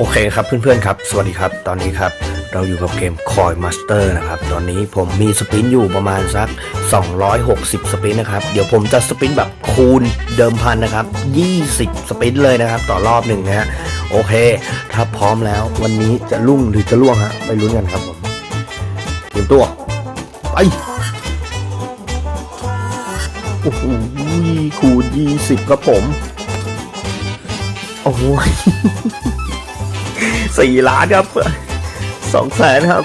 โอเคครับเพื่อนๆครับ สวัสดีครับ ตอนนี้ครับ เราอยู่กับเกม Coin Master นะครับ ตอนนี้ผมมีสปินอยู่ประมาณสัก 260 สปินนะครับ เดี๋ยวผมจะสปินแบบคูณเดิมพันนะครับ 20 สปินเลยนะครับ ต่อรอบหนึ่งนะฮะ โอเค ถ้าพร้อมแล้ววันนี้จะลุ่งหรือจะล่วงฮะ ไปลุ้นกันครับผมเตรียมตัว ไป โอ้โหคูณ 20 ครับผม โอ้โห สี่ล้านครับสองแสนครับ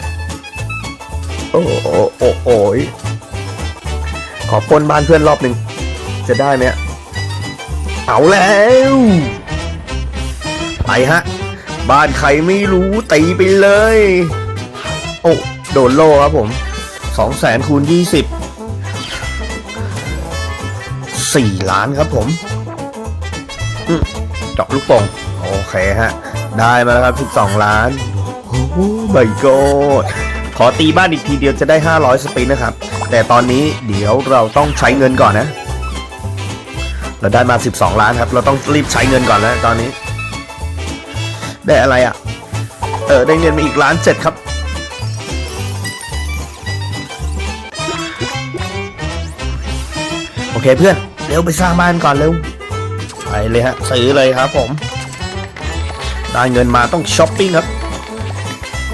โอ้โหโอ้โหยขอปล้นบ้านเพื่อนรอบหนึ่งจะได้ไหมเอาแล้ว ไปฮะ บ้านใครไม่รู้ตีไปเลย โอ้โดนโลครับผมสองแสนคูณยี่สิบสี่ล้านครับผมอืมเจาะลูกโป่งโอเคฮะ ได้มาแล้วครับ 12 ล้าน โอ้โหใบโกดขอตีบ้านอีกทีเดียวจะได้ 500 สปินนะครับ แต่ตอนนี้เดี๋ยวเราต้องใช้เงินก่อนนะ เราได้มา 12 ล้านครับ เราต้องรีบใช้เงินก่อนแล้วตอนนี้ ได้อะไรอะ เออ ได้เงินมาอีกล้านเจ็ดครับโอเคเพื่อน เร็วไปสร้างบ้านก่อนเร็ว ไปเลยฮะ ซื้อเลยครับผม ได้เงินมาต้องช้อปปิ้งครับ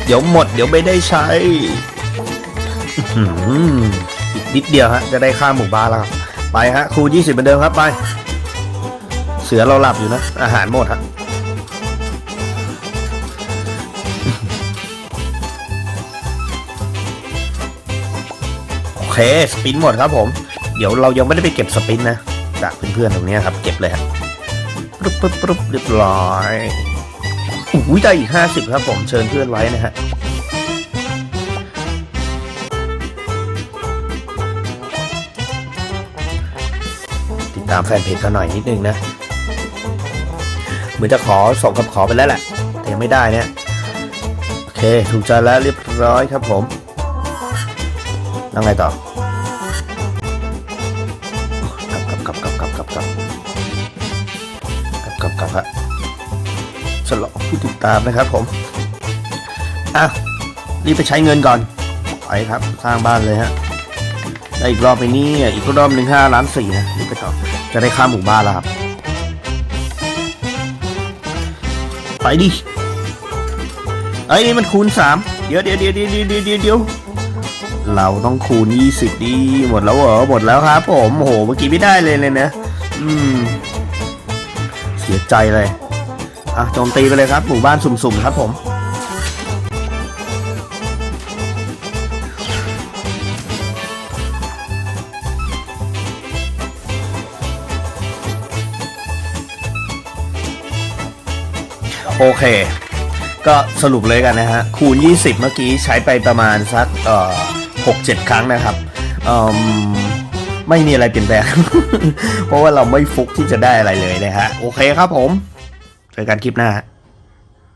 เดี๋ยวหมดเดี๋ยวไม่ได้ใช้อีกนิดเดียวฮะ จะได้ค่าหมู่บ้านแล้วครับไปฮะ ครูยี่สิบเหมือนเดิมครับไป เสือเราหลับอยู่นะ อาหารหมดฮะโอเค สปินหมดครับผม เดี๋ยวเรายังไม่ได้ไปเก็บสปินนะ จากเพื่อนๆตรงนี้ครับ เก็บเลยฮะปึ๊บปึ๊บปึ๊บเรียบร้อย อุ้ยได้อีกห้าสิบครับผมเชิญเพื่อนไว้นะฮะติดตามแฟนเพจกันหน่อยนิดนึงนะ เหมือนจะขอส่งคำขอไปแล้วแหละแต่ยังไม่ได้นี่ยโอเค ถูกใจแล้วเรียบร้อยครับผมแล้วไงต่อ ฉลองผู้ติดตามนะครับผมอะรีบไปใช้เงินก่อนไปครับสร้างบ้านเลยฮะได้อีกรอบไปนี่อีกรอบหนึ่งห้าล้านสี่นะรีบไปต่อจะได้ข้ามหมู่บ้านแล้วครับ ไปดิไอ้ยนี่มันคูณสามเดียวเดี๋ยวเดี๋ยวเดี๋ยวเดี๋ยวเดี๋ยวเดี๋ยวเราต้องคูณยี่สิบดีหมดแล้วเหรอหมดแล้วครับผมโอ้โหเมื่อกี้ไม่ได้เลยเลยนะ อืม เสียใจเลย อะโจมตีไปเลยครับ หมู่บ้านสุ่มๆครับผม โอเค ก็สรุปเลยกันนะฮะ คูณ 20 เมื่อกี้ใช้ไปประมาณสักเอ่อ6-7 ครั้งนะครับเอ่มไม่มีอะไรเปลี่ยนแปลง เพราะว่าเราไม่ฟุกที่จะได้อะไรเลยนะฮะ โอเคครับผม เจอกันคลิปหน้าฮะ